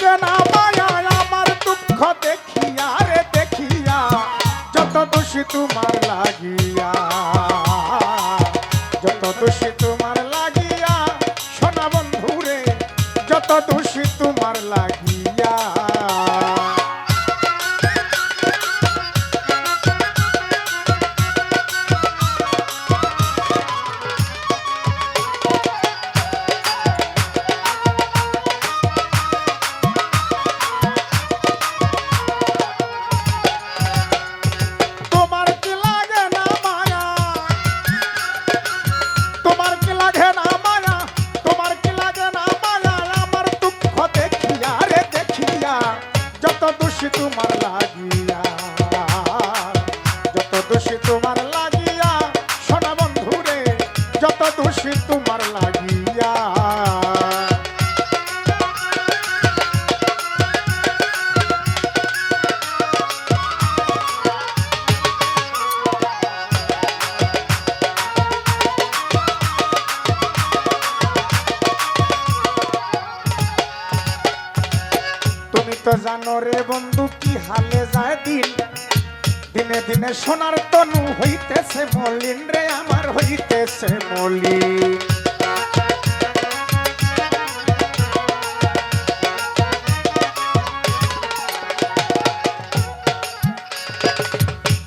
লাগে না মায়া আমার দুঃখ দেখিয়া রে দেখিয়া, যত দোষী তোমার লাগিয়া। যত দোষী তোমার লাগিয়া, সোনা বন্ধু রে যত দোষী তোমার লাগিয়া জানো রে বন্ধু, কি হালে যায় দিন দিনে দিনে সোনার তনু হইতেছে মলিন রে, আমার হইতেছে মলিন।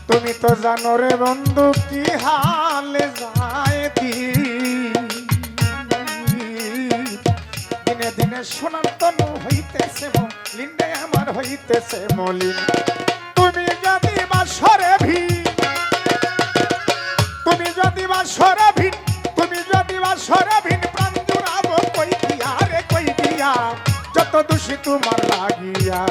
তুমি তো জানো রে বন্ধু, কি হালে যায় দিন দিনে দিনে সোনার তনু হইতেছে তুমি তুমি ভিন, তুমি যদি বাসরে ভিন জুড়াবো কই দিয়া কই দিয়া? যত দোষী তোমার লাগিয়া।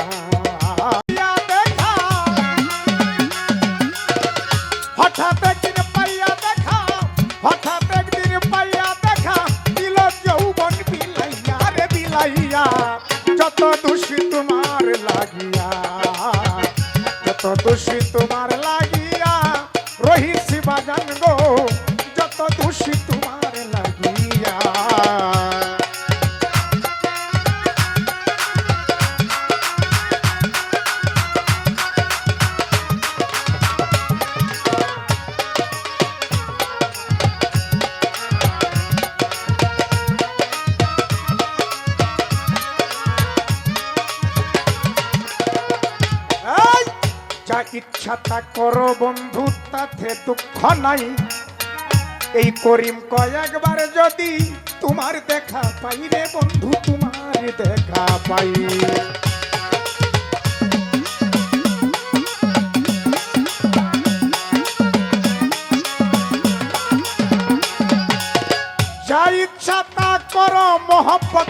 তোমার লাগিয়া। কত দোষী তোমার ইচ্ছা তা করো বন্ধু, তাতে দুঃখ নাই। এই করিম কয়েকবার যদি তোমার দেখা পাই রে বন্ধু তোমার দেখা পাই। যা ইচ্ছা তা করো মোহাম্মদ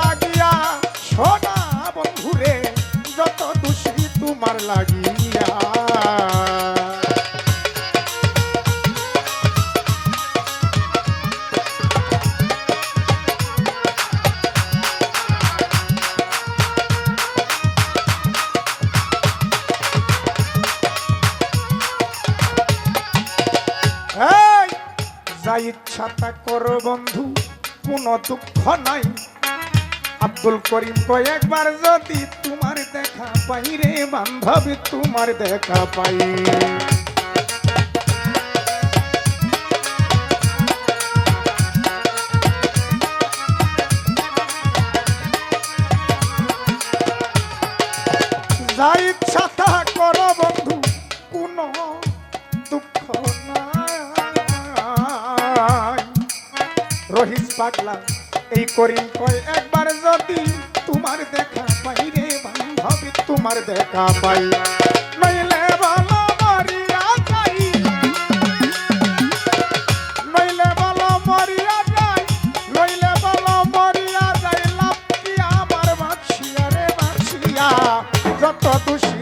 যা ইচ্ছা তা করো বন্ধু, কোনো দুঃখ নাই। আব্দুল করিম কয়েকবার যদি তোমার দেখা পাই রে বান্ধবী, তোমার দেখা পাই। যা যায় রহিস পাগলা, এই করিম কয়, একবার যদি তোমার দেখা পাই রে বান্ধবী, তোমার দেখা পাই। নইলে ভালো মরিয়া যাই নইলে ভালো মরিয়া যাই নইলে ভালো মরিয়া যাই লাভ কি আমার রে বাঁচিয়া, যত দুষি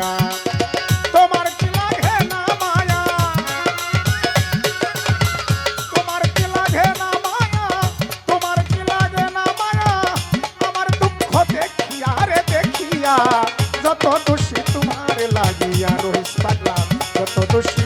মায়া। তোমার কি লাগে না তোমার কি লাগে না মায়া? তোমার কি লাগে না যত দোষী তোমার লাগিয়া রহিস পাগলা যত দোষী